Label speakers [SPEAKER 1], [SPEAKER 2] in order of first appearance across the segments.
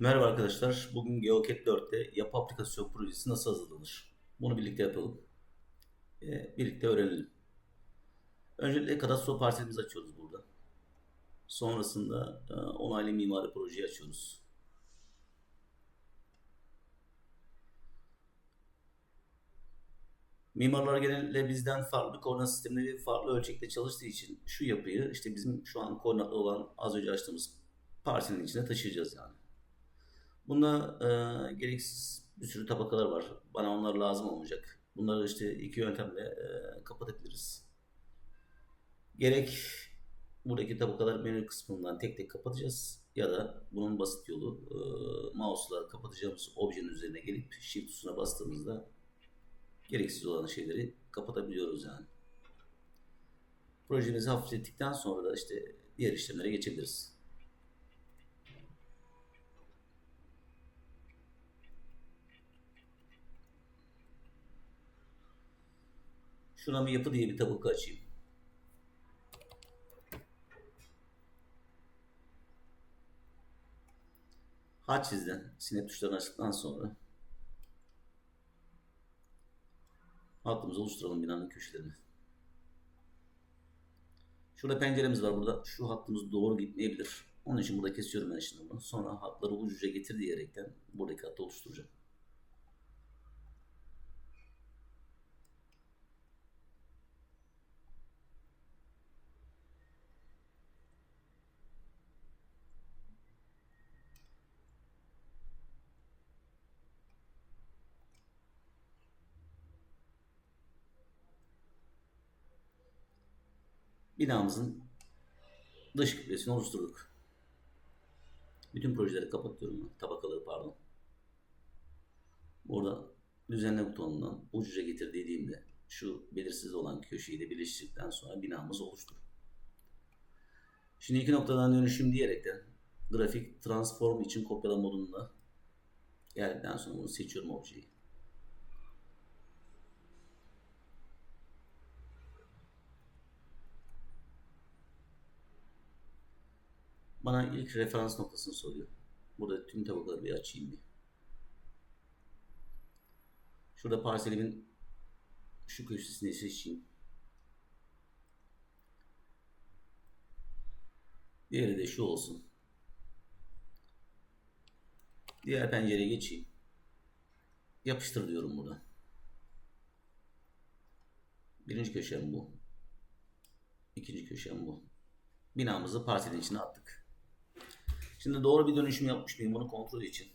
[SPEAKER 1] Merhaba arkadaşlar. Bugün GeoCat 4'te yapı aplikasyon projesi nasıl hazırlanır? Bunu birlikte yapalım. Ee, birlikte öğrenelim. Öncelikle kadastro parselimizi açıyoruz burada. Sonrasında e, onaylı mimari projeyi açıyoruz. Mimarlar genellikle bizden farklı koordinat sistemleri farklı ölçekte çalıştığı için şu yapıyı işte bizim şu an koordinatlı olan az önce açtığımız parselin içine taşıyacağız yani. Bunda e, gereksiz bir sürü tabakalar var. Bana onlar lazım olmayacak. Bunları işte iki yöntemle e, kapatabiliriz. Gerek buradaki tabakalar menü kısmından tek tek kapatacağız ya da bunun basit yolu e, mouse'la kapatacağımız objenin üzerine gelip shift tuşuna bastığımızda gereksiz olan şeyleri kapatabiliyoruz yani. Projemizi hafiflettikten sonra da işte diğer işlemlere geçebiliriz. Şuna bir yapı diye bir tabaka açayım. Haçiz'den sinep tuşlarını açtıktan sonra hattımızı oluşturalım binanın köşelerini. Şurada penceremiz var burada. Şu hattımız doğru gitmeyebilir. Onun için burada kesiyorum ben şimdi bunu. Sonra hatları ucuca getir diyerekten buradaki hattı oluşturacağım. Binamızın dış kütlesini oluşturduk. Bütün projeleri kapatıyorum. Tabakaları pardon. Burada düzenle butonundan ucuca getir dediğimde şu belirsiz olan köşeyi de birleştirdikten sonra binamız oluştu. Şimdi iki noktadan dönüşüm diyerekten grafik transform için kopyalama modunda geldikten sonra bunu seçiyorum objeyi. Bana ilk referans noktasını soruyor. Burada tüm tabakaları bir açayım bir. Şurada parselimin şu köşesini seçeyim. Diğeri de şu olsun. Diğer pencereye geçeyim. Yapıştır diyorum burada. Birinci köşem bu. İkinci köşem bu. Binamızı parselin içine attık. Şimdi doğru bir dönüşüm yapmış mıyım bunu kontrol için.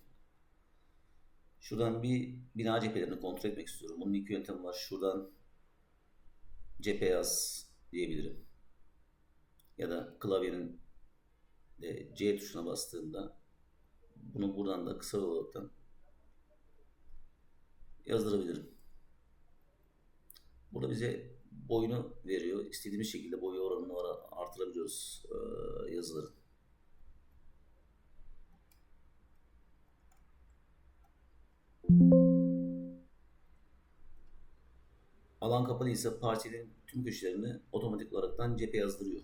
[SPEAKER 1] Şuradan bir bina cephelerini kontrol etmek istiyorum. Bunun iki yöntemi var. Şuradan cephe yaz diyebilirim. Ya da klavyenin C tuşuna bastığımda bunu buradan da kısa olaraktan yazdırabilirim. Burada bize boyunu veriyor. İstediğimiz şekilde boyu oranını artırabiliyoruz yazıların. Alan kapalıysa parselin tüm köşelerini otomatik olaraktan cephe yazdırıyor.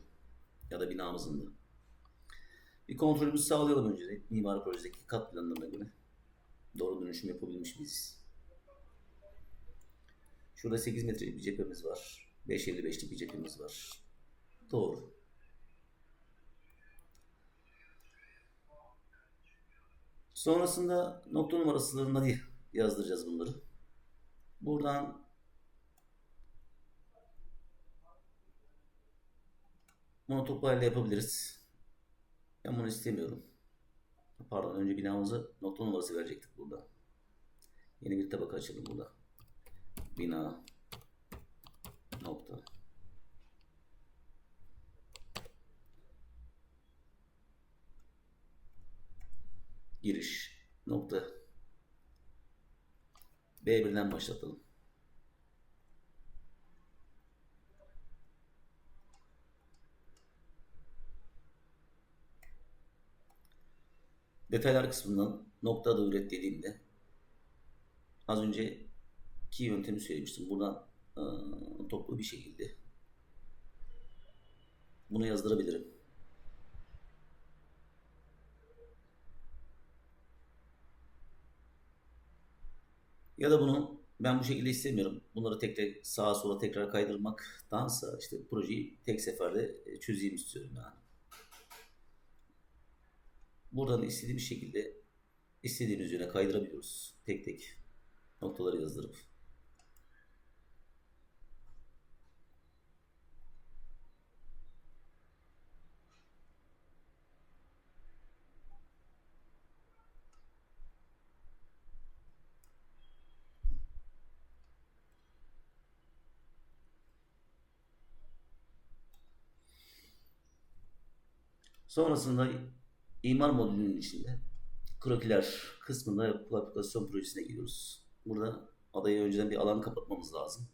[SPEAKER 1] Ya da binamızın da. Bir kontrolümüzü sağlayalım önce mimari projedeki kat planlarına göre. Doğru dönüşüm yapabilmiş miyiz? Şurada 8 metrelik bir cephemiz var. 5.55'lik bir cephemiz var. Doğru. Sonrasında nokta numarasılarına yazdıracağız bunları. Buradan bunu toplayla yapabiliriz. Ben bunu istemiyorum. Pardon önce binamızı nokta numarası verecektik burada. Yeni bir tabaka açalım burada. Bina nokta giriş nokta B1'den başlatalım. detaylar kısmından nokta da üret dediğimde az önceki yöntemi söylemiştim. Buradan ıı, toplu bir şekilde bunu yazdırabilirim. Ya da bunu ben bu şekilde istemiyorum. Bunları tek tek sağa sola tekrar kaydırmaktansa işte projeyi tek seferde e, çözeyim istiyorum yani. Buradan istediğim şekilde istediğimiz yöne kaydırabiliyoruz. Tek tek noktaları yazdırıp. Sonrasında imar modülünün içinde krokiler kısmında yapılı aplikasyon projesine giriyoruz. Burada adayı önceden bir alan kapatmamız lazım.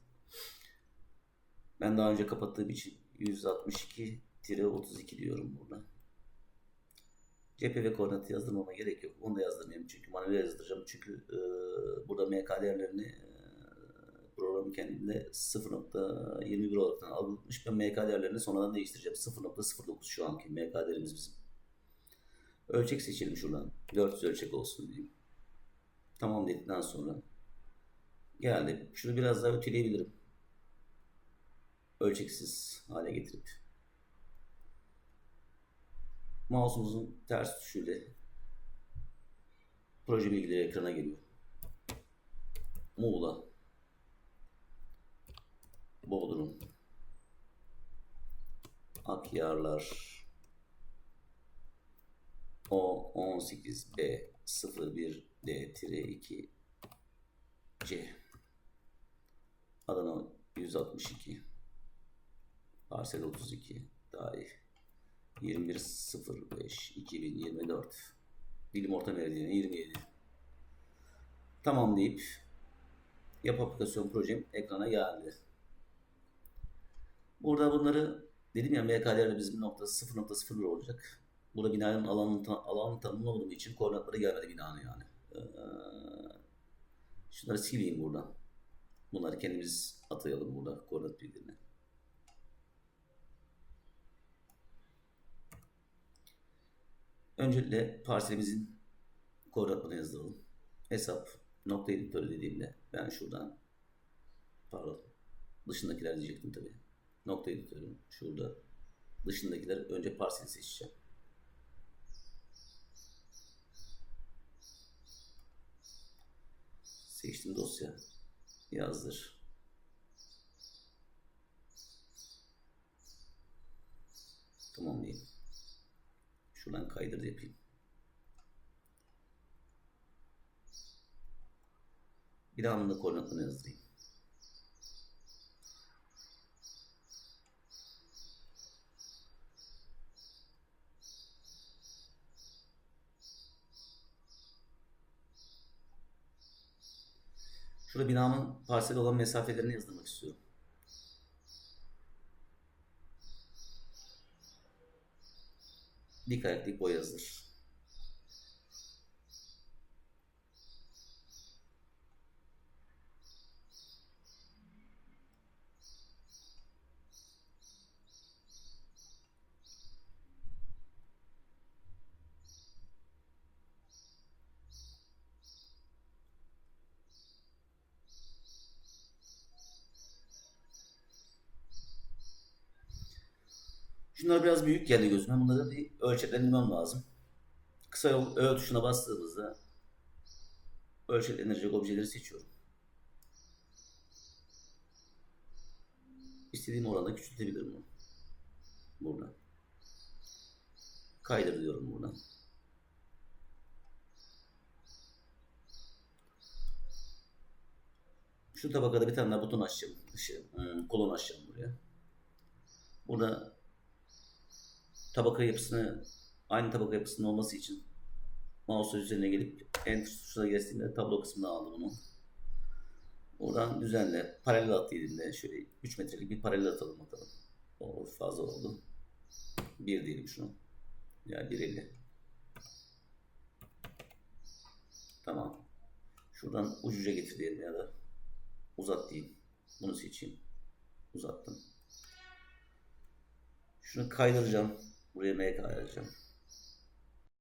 [SPEAKER 1] Ben daha önce kapattığım için 162-32 diyorum burada. Cephe ve koordinatı yazdırmama gerek yok. Onu da yazdırmayayım çünkü manuel yazdıracağım. Çünkü e, burada MK değerlerini e, programın kendinde 0.21 olarak algılamış. Ben MK değerlerini sonradan değiştireceğim. 0.09 şu anki MK değerimiz bizim. Ölçek seçelim şuradan. 400 ölçek olsun diyeyim. Tamam dedikten sonra geldi. Şunu biraz daha öteleyebilirim. Ölçeksiz hale getirip mouse'umuzun ters tuşuyla proje bilgileri ekrana geliyor. Muğla Bodrum Akyarlar O 18B 01D-2 C. Adana 162 Parsel 32 Tarih 21.05 2024 Bilim Orta Meridiyeni 27 Tamam deyip Yap aplikasyon projem ekrana geldi. Burada bunları dedim ya MK'lerle bizim noktası 0.01 olacak. Burada binanın alanını, alanını tanımlamadığım için koordinatları gelmedi binanın yani. Ee, şunları sileyim buradan. Bunları kendimiz atayalım burada koordinat bilgilerini. Öncelikle parselimizin koordinatlarını yazdıralım. Hesap nokta editörü dediğimde ben şuradan pardon dışındakiler diyecektim tabii. Nokta editörü şurada dışındakiler önce parseli seçeceğim. Seçtim dosya. Yazdır. Tamam diyeyim. Şuradan kaydır yapayım. Bir daha bunun da koordinatını yazdırayım. Şurada binamın parsel olan mesafelerini yazdırmak istiyorum. Dik ayak dik boy yazdır. Şunlar biraz büyük geldi gözüme. Bunları bir ölçeklendirmem lazım. Kısa yol Ö tuşuna bastığımızda ölçeklenilecek objeleri seçiyorum. İstediğim oranda küçültebilirim bunu. Burada. Kaydır diyorum buradan. Şu tabakada bir tane daha buton açacağım. Şey, kolon açacağım buraya. Burada tabaka yapısını aynı tabaka yapısının olması için mouse üzerine gelip enter tuşuna geçtiğimde tablo kısmına aldım bunu. Oradan düzenle paralel at dediğimde şöyle 3 metrelik bir paralel atalım bakalım. O fazla oldu. 1 diyelim şunu. Ya yani 1.50. Tamam. Şuradan ucuca getir diyelim ya da uzat diyeyim. Bunu seçeyim. Uzattım. Şunu kaydıracağım. Buraya M kaydıracağım.